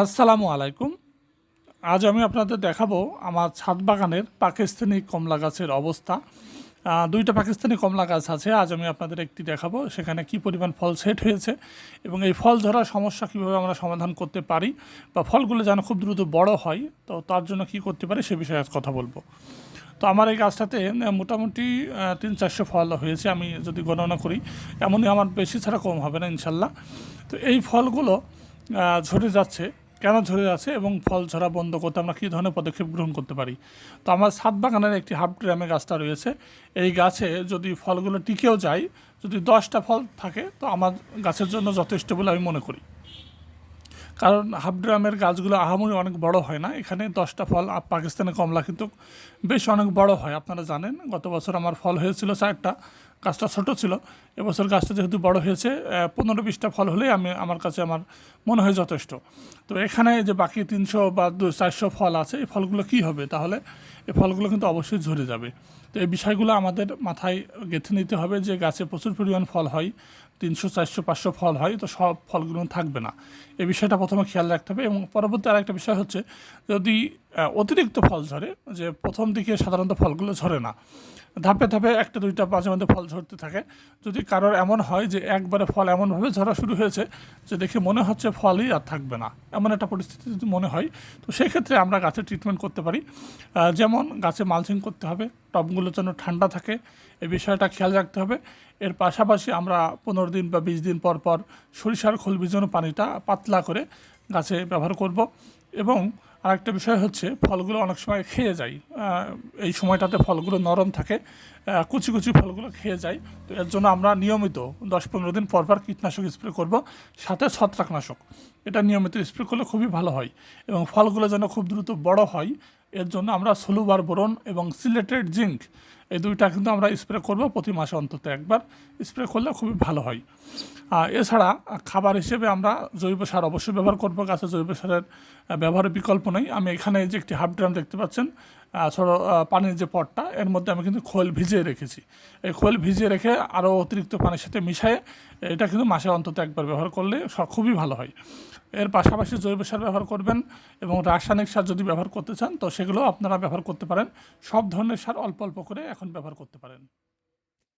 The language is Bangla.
আসসালামু আলাইকুম। আজ আমি আপনাদের দেখাবো আমার ছাদ বাগানের পাকিস্তানি কমলা গাছের অবস্থা। দুইটা পাকিস্তানি কমলা গাছ আছে, আজ আমি আপনাদের একটি দেখাবো, সেখানে কি পরিমাণ ফল সেট হয়েছে এবং এই ফল ধরার সমস্যা কীভাবে আমরা সমাধান করতে পারি বা ফলগুলো যেন খুব দ্রুত বড় হয়, তো তার জন্য কি করতে পারি সে বিষয়ে আজ কথা বলব। তো আমার এই গাছটাতে মোটামুটি তিন চারশো ফল হয়েছে, আমি যদি গণনা করি, এমনই আমার বেশি ছাড়া কম হবে না, ইনশাল্লাহ। তো এই ফলগুলো ঝরে যাচ্ছে কেন ঝরে আছে এবং ফল ঝরা বন্ধ করতে আমরা কী ধরনের পদক্ষেপ গ্রহণ করতে পারি? তো আমার ছাদ বাগানের একটি হাফ ড্রামে গাছটা রয়েছে। এই গাছে যদি ফলগুলো টিকেও যায়, যদি দশটা ফল থাকে, তো আমার গাছের জন্য যথেষ্ট বলে আমি মনে করি। কারণ হাফ ড্রামের গাছগুলো আহামরি অনেক বড় হয় না। এখানে দশটা ফল পাকিস্তানি কমলা কিন্তু বেশ অনেক বড় হয়। আপনারা জানেন, গত বছর আমার ফল হয়েছিল চারটা। গাছটা ছোট ছিল। এবছর গাছটা যেহেতু বড় হয়েছে পনেরো বিশটা ফল হলেই আমি আমার কাছে আমার মনে হয় যথেষ্ট। তো এখানে যে বাকি তিনশো বা দু চারশো ফল আছে, এই ফলগুলো কী হবে? তাহলে এই ফলগুলো কিন্তু অবশ্যই ঝরে যাবে। তো এই বিষয়গুলো আমাদের মাথায় গেঁথে নিতে হবে যে গাছে প্রচুর পরিমাণ ফল হয়, তিনশো, চারশো, পাঁচশো ফল হয়, তো সব ফলগুলো থাকবে না। এই বিষয়টা প্রথমে খেয়াল রাখতে হবে এবং পরবর্তী আরেকটা বিষয় হচ্ছে, যদি অতিরিক্ত ফল ঝরে, যে প্রথম দিকে সাধারণত ফলগুলো ঝরে না, ধাপে ধাপে একটা, দুইটা মাঝে মধ্যে ফল ঝরতে থাকে। যদি কারোর এমন হয় যে একবারে ফল এমনভাবে ঝরা শুরু হয়েছে যে দেখে মনে হচ্ছে ফলই আর থাকবে না, এমন একটা পরিস্থিতি যদি মনে হয়, তো সেই ক্ষেত্রে আমরা গাছের ট্রিটমেন্ট করতে পারি। যেমন গাছে মালচিং করতে হবে, টবগুলো যেন ঠান্ডা থাকে, এই বিষয়টা খেয়াল রাখতে হবে। এর পাশাপাশি আমরা পনেরো দিন বা বিশ দিন পর পর সরিষার খোল ভিজানো পানিটা পাতলা করে গাছে ব্যবহার করব এবং আরেকটা বিষয় হচ্ছে, ফলগুলো অনেক সময় খেয়ে যায় এই সময়টাতে ফলগুলো নরম থাকে কুচি কুচি ফলগুলো খেয়ে যায় তো এর জন্য আমরা নিয়মিত দশ পনেরো দিন পর পর কীটনাশক স্প্রে করব, সাথে ছত্রাকনাশক। এটা নিয়মিত স্প্রে করলে খুবই ভালো হয় এবং ফলগুলো যেন খুব দ্রুত বড় হয়, এর জন্য আমরা সলুবার বোরন এবং সিলেটেড জিঙ্ক এই দুইটা কিন্তু আমরা স্প্রে করব প্রতি মাসে অন্তত একবার। স্প্রে করলে খুবই ভালো হয়। এছাড়া খাবার হিসেবে আমরা জৈব সার অবশ্যই ব্যবহার করব, গাছে জৈব সারের ব্যবহারের বিকল্প নেই। আমি এখানে যে একটি হাফ ড্রাম দেখতে পাচ্ছেন ছোটো পানির যে পটটা, এর মধ্যে আমি কিন্তু খোল ভিজিয়ে রেখেছি। এই খোল ভিজিয়ে রেখে আরও অতিরিক্ত পানির সাথে মিশিয়ে এটা কিন্তু মাসে অন্তত একবার ব্যবহার করলে খুবই ভালো হয়। এর পাশাপাশি জৈব সার ব্যবহার করবেন এবং রাসায়নিক সার যদি ব্যবহার করতে চান, তো সেগুলো আপনারা ব্যবহার করতে পারেন। সব ধরনের সার অল্প অল্প করে এখন ব্যবহার করতে পারেন।